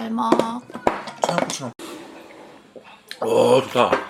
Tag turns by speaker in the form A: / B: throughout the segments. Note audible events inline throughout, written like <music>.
A: 잘 먹.
B: 오 좋다.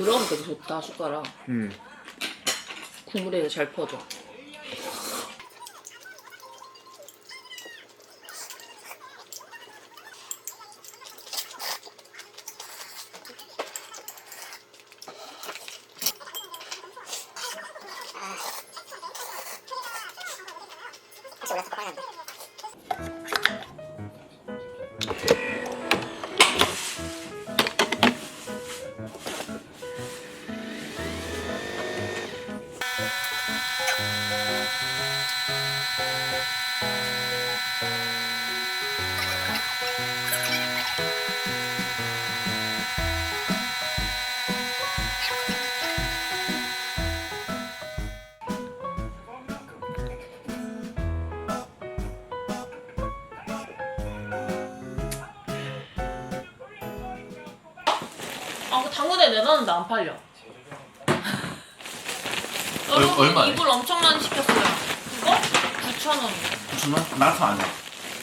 A: 들어가면 되게 좋다 숟가락.
B: 음.
A: 국물에 잘 퍼져. 팔려. 여러분
B: 얼마예요?
A: 이불 엄청 많이 시켰어요. 그거 9,000원.
B: 무슨 말? 나한테 안 해.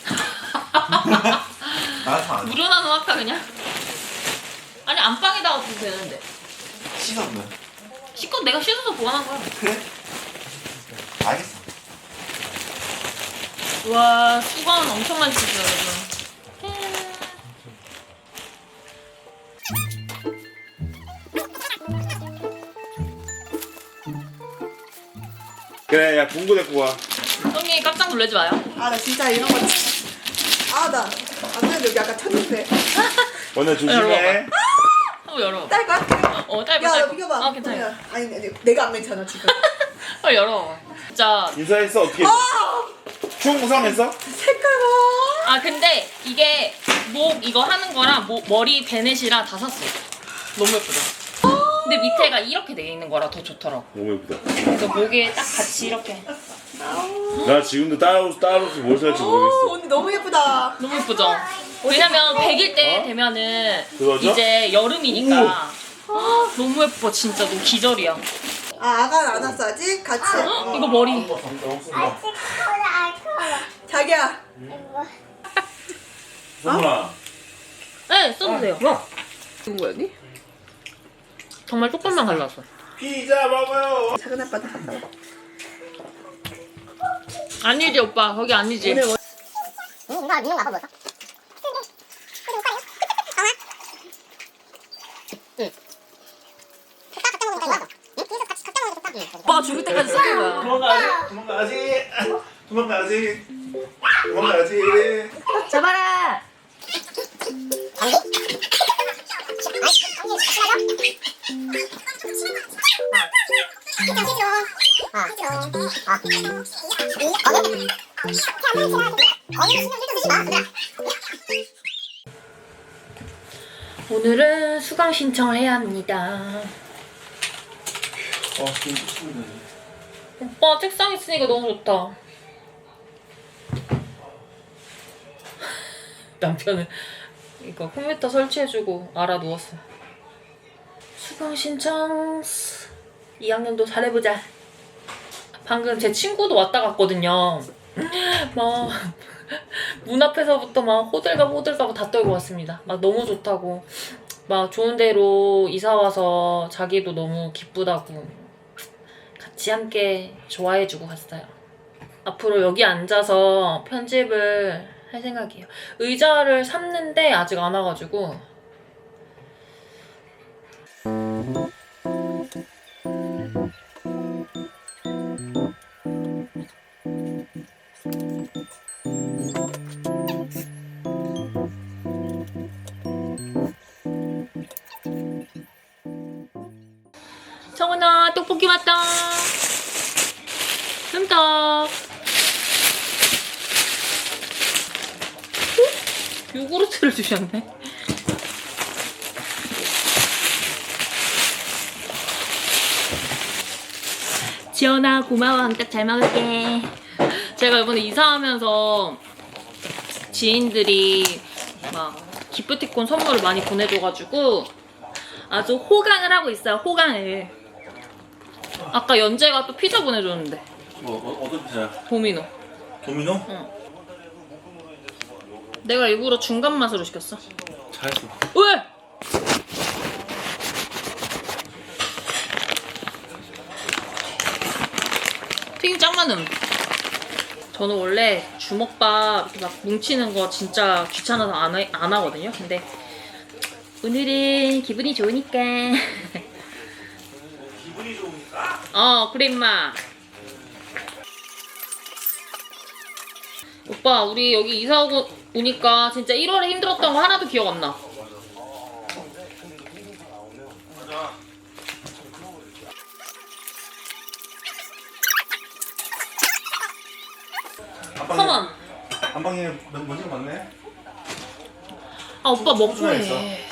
B: <laughs> 나한테 안 해.
A: 무료 나눔 할까 그냥? 아니 안방에다가 두면 되는데.
B: 씻었네.
A: 씻고 내가 씻어서 보관한 거야.
B: 그래? 알겠어.
A: 와 수건 엄청 많이 씻어요 여러분.
B: 그래 야 공구 데리고 와.
A: 형님 깜짝 놀라지 마요.
C: 아 나 진짜 이런 거 아나 아무래도 여기 아까 쳤는데
B: 오늘
A: 열어봐.
B: 조심해.
A: 한번 열어.
C: 딸 거야?
A: 어 짧아
C: 야
A: 짧아.
C: 비켜봐
A: 아 괜찮아.
C: 아니 아니 내가 안 괜찮아 지금
A: 빨리 <laughs> 열어. 진짜.
B: 인사했어 어떻게? 했어? 추억 무상했어?
C: 색깔 봐
A: 아 근데 이게 목 이거 하는 거랑 목, 머리 베넷이랑 다 샀어. 너무 예쁘다. 근데 밑에가 이렇게 돼 있는 거라 더 좋더라고.
B: 너무 예쁘다.
A: 그래서 목에 딱 같이 이렇게.
B: 나 지금도 따로 따로 뭘 살지
C: 오
B: 모르겠어.
C: 언니 너무 예쁘다
A: 너무 예쁘죠? 왜냐면 100일 때
B: 어?
A: 되면은
B: 그거죠?
A: 이제 여름이니까 아, 너무 예뻐 진짜 너무 기절이야
C: 아 아가는 안 왔어 아직? 같이 어.
A: 이거 머리
C: 자기야
B: 선물아.
A: 네 써도 돼요
C: 누구 거니?
A: 정말 조금만 갈랐어
B: 피자 먹어요.
C: 작은 아빠한테 갔다 와
A: 아니지 오빠 거기 아니지
C: 오늘 뭐-
D: 누가 누가 아빠 뭐였어?
A: 오빠가 죽을 때까지 쓰는 거야
B: 도망가지. 도망가지. 도망가지. 도망가지.
A: 제발해 오늘은 수강 신청을 해야 합니다
B: 어.
A: 오빠 책상 있으니까 너무 좋다. 남편은 이거 컴퓨터 설치해주고 알아 누웠어. 수강 신청 2학년도 잘해보자. 방금 제 친구도 왔다 갔거든요. 막 문 앞에서부터 막 호들갑 호들갑 다 떨고 왔습니다. 막 너무 좋다고. 막 좋은 데로 이사 와서 자기도 너무 기쁘다고. 같이 함께 좋아해주고 갔어요. 앞으로 여기 앉아서 편집을 할 생각이에요. 의자를 샀는데 아직 안 와가지고 성은아 떡볶이 왔다. 흠떡. 요구르트를 주셨네. 지연아 고마워 한딱 잘 먹을게 제가 이번에 이사하면서 지인들이 막 기프티콘 선물을 많이 보내줘가지고 아주 호강을 하고 있어요 호강을 아까 연재가 또 피자 보내줬는데
B: 뭐 어, 어떤 피자야?
A: 도미노
B: 도미노?
A: 내가 일부러 중간 맛으로 시켰어
B: 잘했어.
A: 왜? 튀김 짱 많음. 저는 원래 주먹밥 이렇게 막 뭉치는 거 진짜 귀찮아서 안, 하, 안 하거든요. 근데 오늘은 기분이 좋으니까.
B: 기분이 <laughs> 좋으니까.
A: 어, 그래 임마. 오빠, 우리 여기 이사 오고 오니까 진짜 1월에 힘들었던 거 하나도 기억 안 나.
B: 안방에 먼지가 많네.
A: 아 오빠 먹고
B: 있어.
A: 해.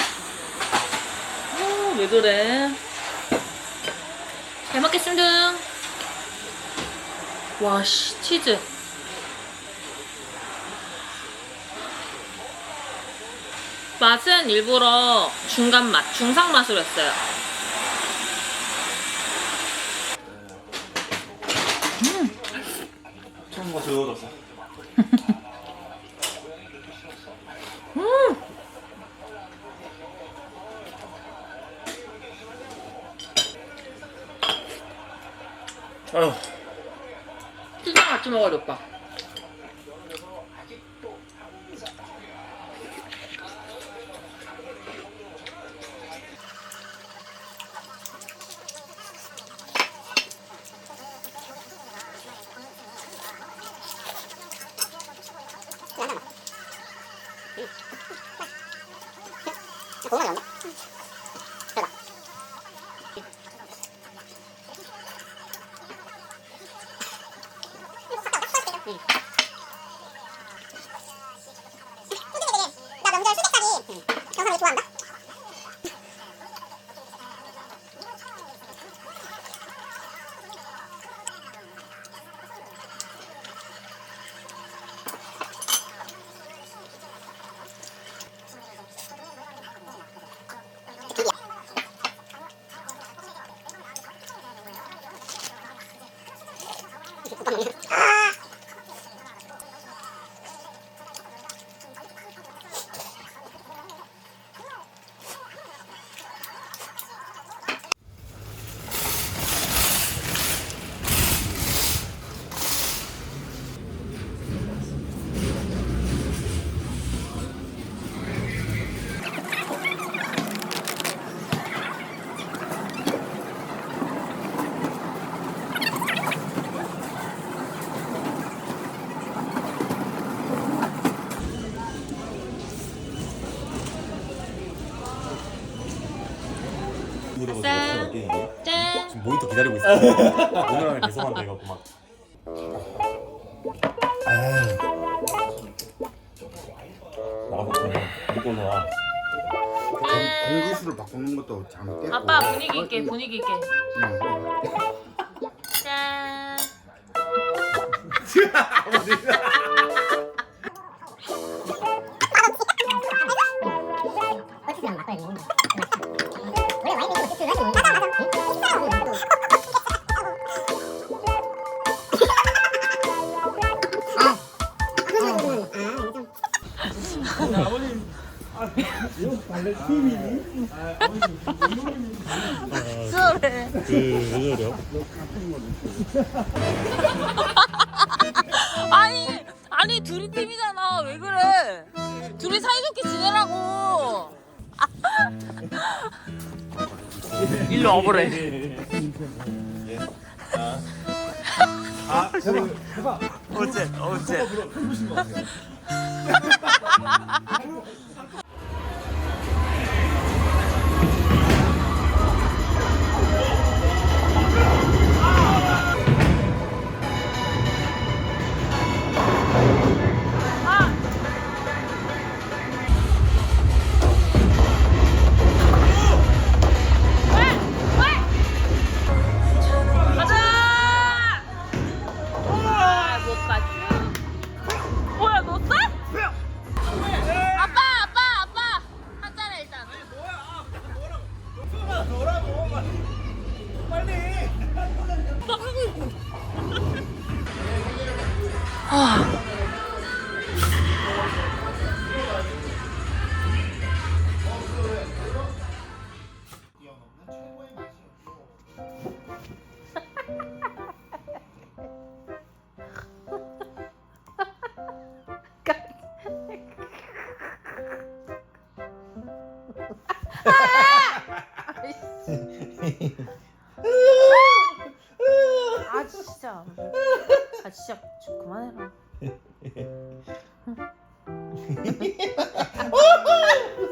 A: 어, 왜 그래? 잘 먹겠습니다. 와, 씨, 치즈. 맛은 일부러 중간 맛, 중상 맛으로 했어요.
B: 처음 거 들어졌어. 아유,
A: 치즈랑 같이 먹어야 돼, 오빠.
D: 고구마 넣나? 대박. 나 명절 수제까지 영상을 좋아한다.
A: 짠. 짠.
E: 지금 모니터 기다리고 있어. 오늘 안에 배송한다 이거 막. 아유. 나가서 믿고 나.
F: 공기수를 바꾸는 것도 잘못됐고
A: 아빠 분위기 있게, 분위기 있게.
F: 응.
E: 그왜 저래요?
A: 아니, 아니 둘이 팀이잖아. 왜 그래? 둘이 사이좋게 지내라고. 일로 와보래.
E: 어째 어째.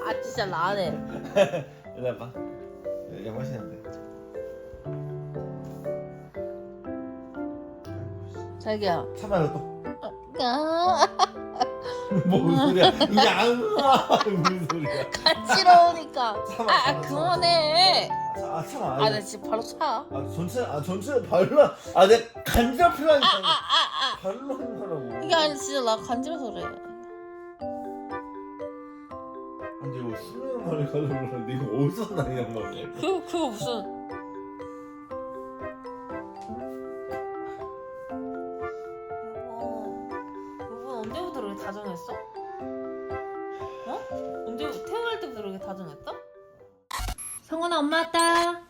A: 아 진짜 나네 <laughs>
E: 이리 봐. 이게 맛있는데.
A: 자기야
E: 참아요 또. <laughs>
A: 아,
E: 뭔 소리야? 이게 안 와. 무슨 소리야?
A: 간지러우니까
E: 참아,
A: 아, 아
E: 참아,
A: 그만해
E: 아 참아.
A: 아 나 지금 바로 차
E: 아 전체 아 전체 발로 아 내가 간지럽히라니까.
A: 아, 아, 아.
E: 발로 하라고.
A: 이게 아니 진짜 나 간지러서 그래
E: 말을 가지고 그러는데 이거 어디서 나냐 말이야.
A: 그 그거 무슨 여보 여보 언제부터 그렇게 다정했어? 어? 언제 태어날 때부터 그렇게 다정했다? 성훈아 엄마 왔다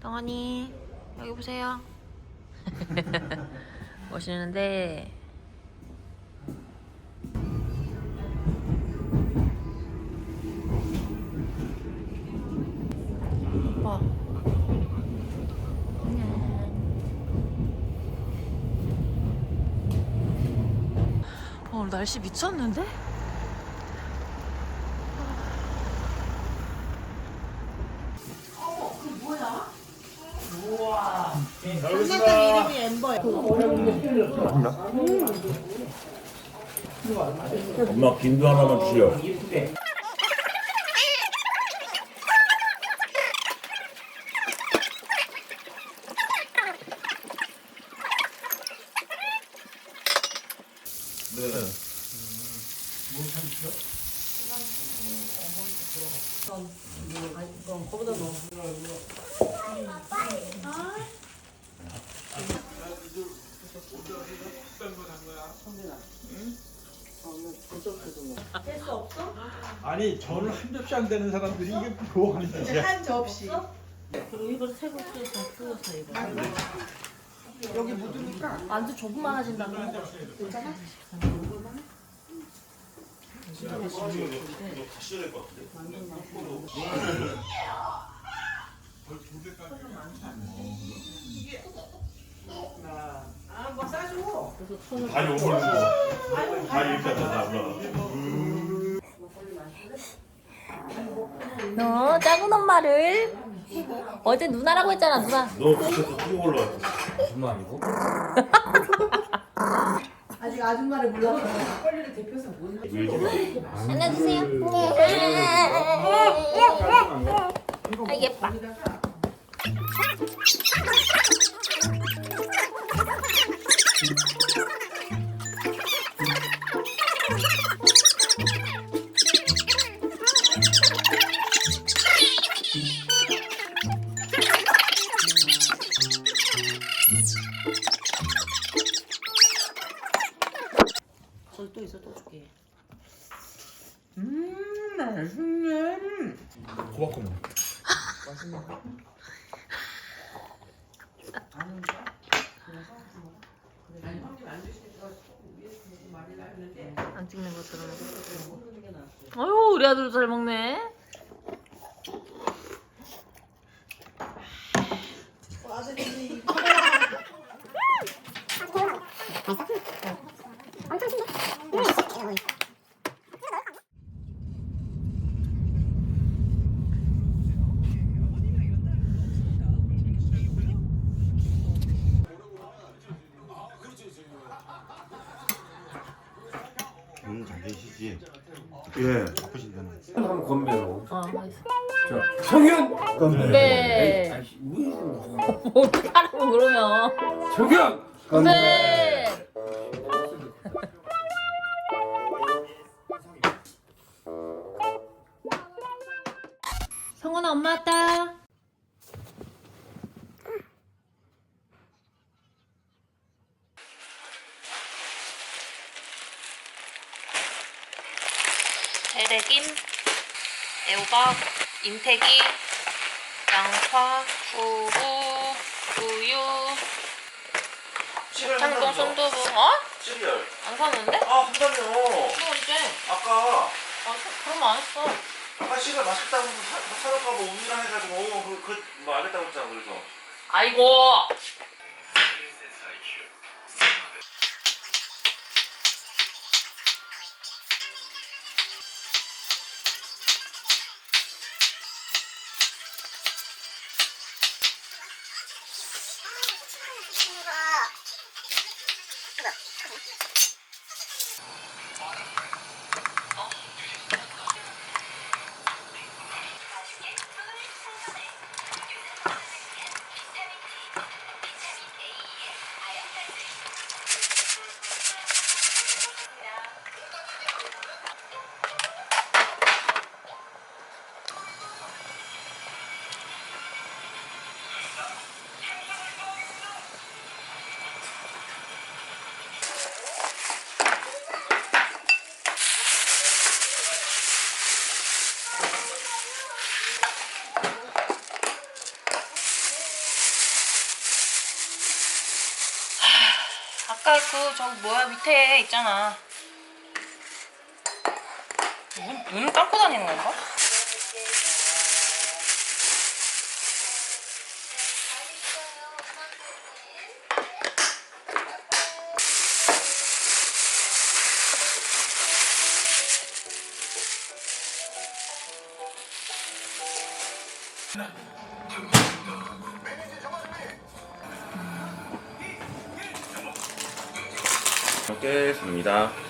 A: 덩언니 여기 보세요 <laughs> 멋있는데 와. 어, 날씨 미쳤는데?
B: 알겠습니다. 엄마 김도 하나만 주세요.
G: 아니 저는 한 접시 안 되는 사람들이 이게 뭐 하는 짓이야?
C: 한 접시.
A: 이거 새거 뜯어서 뜯어서 이거.
C: 여기 묻으니까
A: 안주 조금 많아진다고.
B: 다리 오므는 거. 다리 이렇게 하다 나
A: 너 작은 엄마를 어제 누나라고 했잖아 누나.
B: 너 그때도 뛰어 올라왔어.
C: 아직 아줌마를 몰라서 빨리를 대표해서
B: 못왜 이렇게
A: 안녕하세요. 아 예뻐. 저기
C: 맛있네.
E: 고맙구만.
A: 안 찍는 것처럼. 아유 우리 아들도 잘 먹네.
F: 음, <laughs> <laughs>
A: 어떡하라고 그러면.
H: 성현
A: 네. 성훈아 엄마 왔다. 대렉인, 애호박, 임태기, 양파, 두부, 우유, 청동 순두부. 어?
B: 시리얼.
A: 안 사는데?
B: 아 한다며.
A: 또 언제?
B: 아까
A: 아, 사- 그러면 안 했어.
B: 아까 시리얼 맛있다고 사, 사놓고 뭐 우유랑 해가지고 어, 그 그 뭐 알겠다고 했잖아 그래서.
A: 아이고. 아까 그 저기 뭐야 밑에 있잖아. 문, 문을 감고 다니는 건가?
B: 먹겠습니다.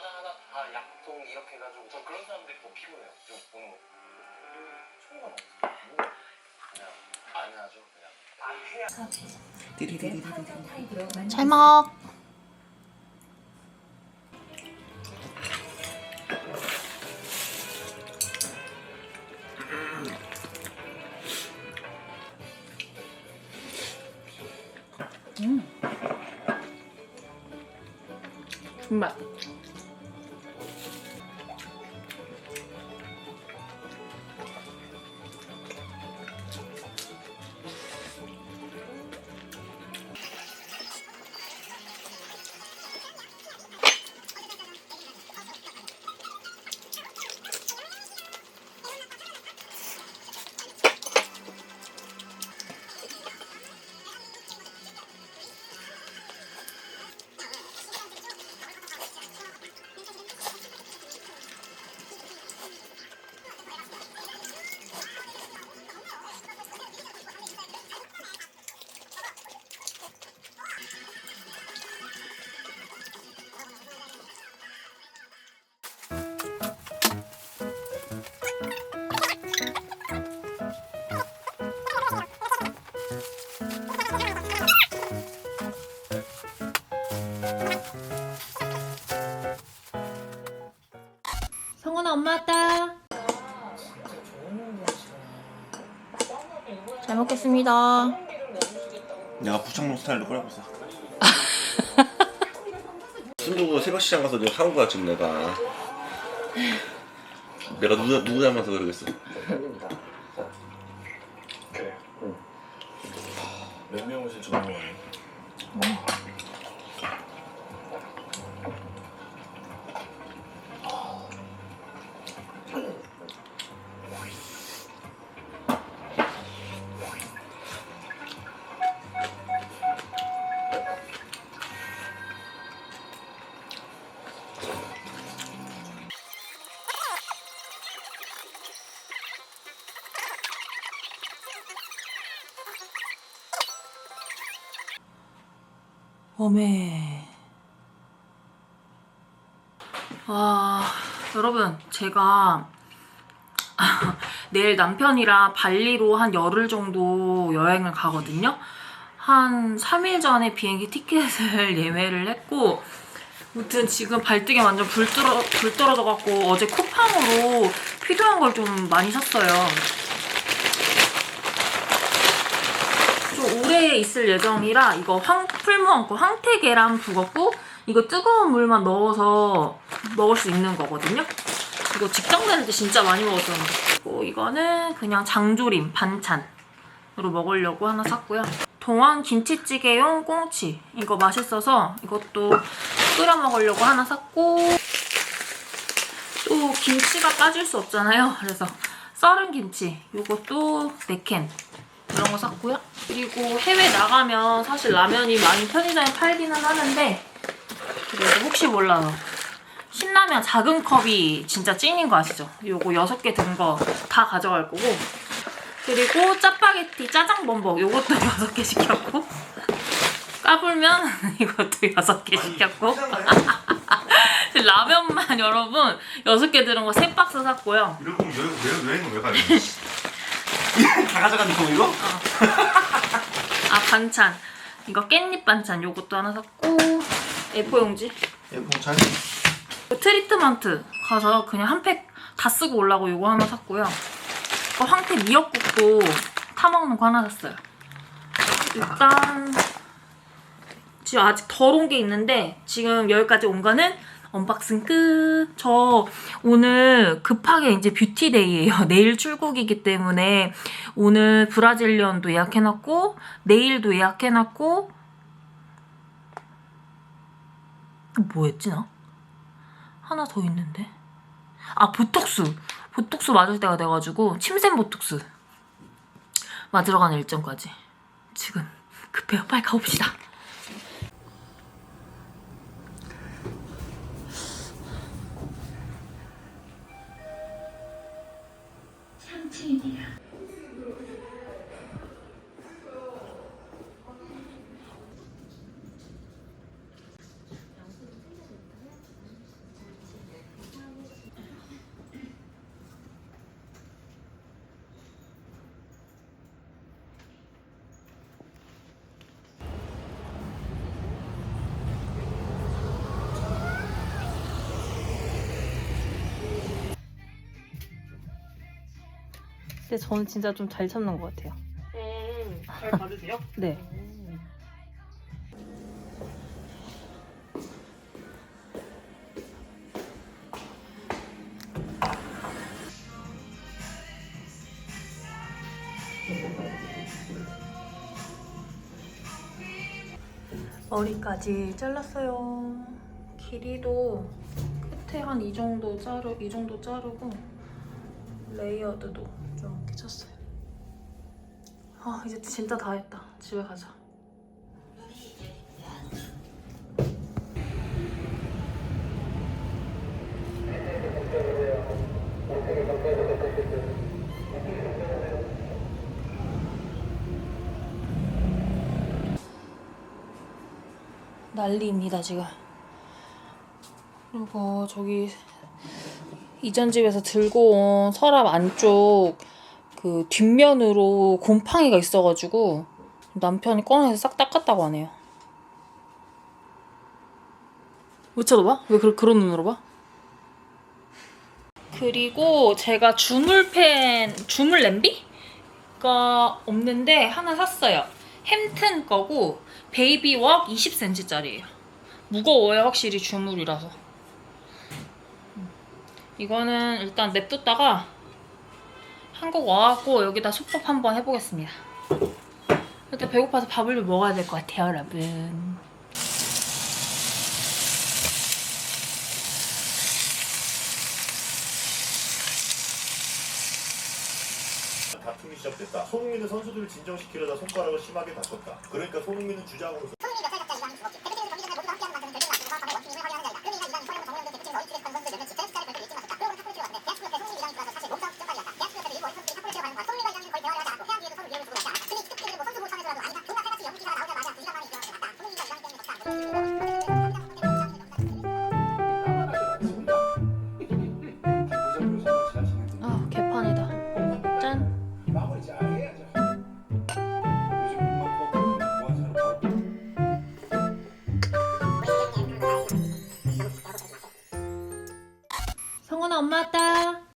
E: 하나하나 다 약통 이렇게 해가지고 저 그런 사람들이 더 피곤해요 지금 보는 거 총관 없어 그냥 안 하죠 그냥 다 해야
A: 잘 먹. 음. 정 말. 먹겠습니다.
B: 내가 부창동 스타일로 끓여고 있어. <laughs> 순두부 새벽 시장 가서 내가 사온 거야 지금 내가. 내가 누구 누구 닮아서 그러겠어.
E: 몇 명 오실 정도
A: 어메. 와, 여러분, 제가 <laughs> 내일 남편이랑 발리로 한 열흘 정도 여행을 가거든요. 한 3일 전에 비행기 티켓을 <laughs> 예매를 했고, 아무튼 지금 발등에 완전 불, 떨어, 불 떨어져갖고 어제 쿠팡으로 필요한 걸 좀 많이 샀어요. 오래 있을 예정이라 이거 황, 풀무원고 황태 계란 북었고 이거 뜨거운 물만 넣어서 먹을 수 있는 거거든요. 이거 직장 다닐 때 진짜 많이 먹었었는데. 그리고 이거는 그냥 장조림 반찬으로 먹으려고 하나 샀고요. 동안 김치찌개용 꽁치 이거 맛있어서 이것도 끓여 먹으려고 하나 샀고 또 김치가 빠질 수 없잖아요. 그래서 썰은 김치 요것도 4캔 이런 거 샀고요. 그리고 해외 나가면 사실 라면이 많이 편의점에 팔기는 하는데 그래도 혹시 몰라요. 신라면 작은 컵이 진짜 찐인 거 아시죠? 요거 6개 든 거 다 가져갈 거고 그리고 짜파게티 짜장 범벅 요것도 <laughs> 6개 시켰고 까불면 <laughs> 이것도 6개 시켰고 <laughs> 라면만 여러분 6개 들은 거 3박스 샀고요.
B: 여행 여행 여행은 왜 가냐? 다거 이거?
A: 아 반찬. 이거 깻잎 반찬. 요것도 하나 샀고. A4 용지.
B: 예쁜 잘.
A: 트리트먼트 가서 그냥 한 팩 다 쓰고 올라고 요거 하나 샀고요. 이거 황태 미역국도 타먹는 거 하나 샀어요. 일단 지금 아직 덜 온 게 있는데 지금 여기까지 온 거는 언박싱 끝. 저 오늘 급하게 이제 뷰티데이예요. <laughs> 내일 출국이기 때문에 오늘 브라질리언도 예약해놨고 내일도 예약해놨고 뭐 했지 나? 하나 더 있는데 아 보톡스 보톡스 맞을 때가 돼가지고 침샘 보톡스 맞으러 가는 일정까지 지금 급해요 빨리 가봅시다 근데 저는 진짜 좀 잘 참는 것 같아요
C: 잘 받으세요? <laughs>
A: 네 머리까지 잘랐어요. 길이도 끝에 한 이 정도 자르 이 정도 자르고 레이어드도. 아 이제 진짜 다 했다. 집에 가자. 난리입니다 지금. 그리고 저기 이전 집에서 들고 온 서랍 안쪽 그 뒷면으로 곰팡이가 있어가지고 남편이 꺼내서 싹 닦았다고 하네요. 왜 쳐다봐? 왜 그, 그런 눈으로 봐? 그리고 제가 주물팬, 주물 냄비? 가 없는데 하나 샀어요. 햄튼 거고 베이비웍 20cm짜리예요. 무거워요 확실히 주물이라서. 이거는 일단 냅뒀다가 한국 와갖고 여기다 속밥 한번 해보겠습니다. 일단 배고파서 밥을 좀 먹어야 될 것 같아요, 여러분.
I: 다툼이 시작됐다. 손흥민은 선수들을 진정시키려다 손가락을 심하게 다쳤다. 그러니까 손흥민은 주장으로서